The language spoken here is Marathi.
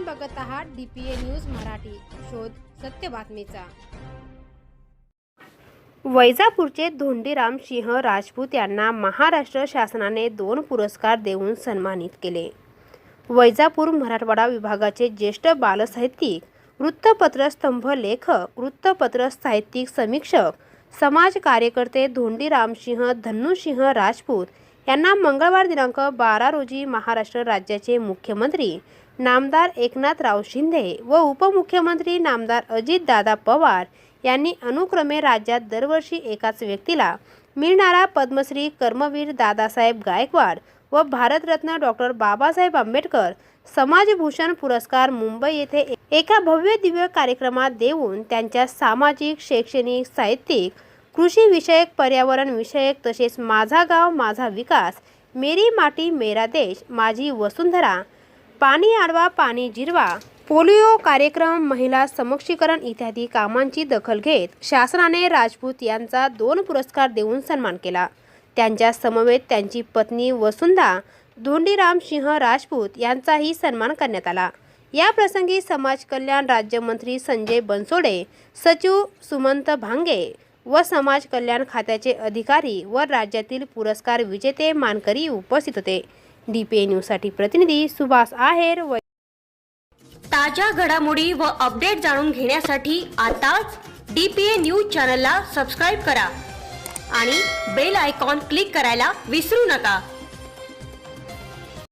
आपण बघत आहात डीपीए न्यूज मराठी. शोध सत्य बातमीचा. वैजापूरचे धोंडीराम सिंह राजपूत यांना महाराष्ट्र शासनाने दोन पुरस्कार देऊन सन्मानित केले. वैजापूर मराठवाडा विभागाचे ज्येष्ठ बालसाहित्यिक वृत्तपत्र स्तंभ लेखक वृत्तपत्र साहित्यिक समीक्षक समाज कार्यकर्ते धोंडीरामसिंह धन्नूसिंह राजपूत यांना मंगळवार दिनांक बारा रोजी महाराष्ट्र राज्याचे मुख्यमंत्री नामदार एकनाथराव शिंदे व उपमुख्यमंत्री नामदार अजितदादा पवार यांनी अनुक्रमे राज्यात दरवर्षी एकाच व्यक्तीला मिळणारा पद्मश्री कर्मवीर दादासाहेब गायकवाड व भारतरत्न डॉक्टर बाबासाहेब आंबेडकर समाजभूषण पुरस्कार मुंबई येथे एका भव्य दिव्य कार्यक्रमात देऊन त्यांच्या सामाजिक शैक्षणिक साहित्यिक कृषीविषयक पर्यावरणविषयक पर्यावरण विषयक तसेच माझा गाव माझा विकास मेरी माटी मेरा देश माझी वसुंधरा पाणी आडवा पाणी जिरवा पोलिओ कार्यक्रम महिला समक्षीकरण इत्यादी कामांची दखल घेत शासनाने राजपूत यांचा दोन पुरस्कार देऊन सन्मान केला. त्यांच्या समवेत त्यांची पत्नी वसुंधा धोंडीराम सिंह राजपूत यांचाही सन्मान करण्यात आला. या प्रसंगी समाज कल्याण राज्यमंत्री संजय बनसोडे सचिव सुमंत भांगे व समाज कल्याण खात्याचे अधिकारी व राज्यातील पुरस्कार विजेते मानकरी उपस्थित होते. डी पी न्यूजसाठी प्रतिनिधी सुभाष आहेर व ताज्या घडामोडी व अपडेट जाणून घेण्यासाठी आताच डी पी ए न्यूज चॅनलला सबस्क्राईब करा आणि बेल आयकॉन क्लिक करायला विसरू नका.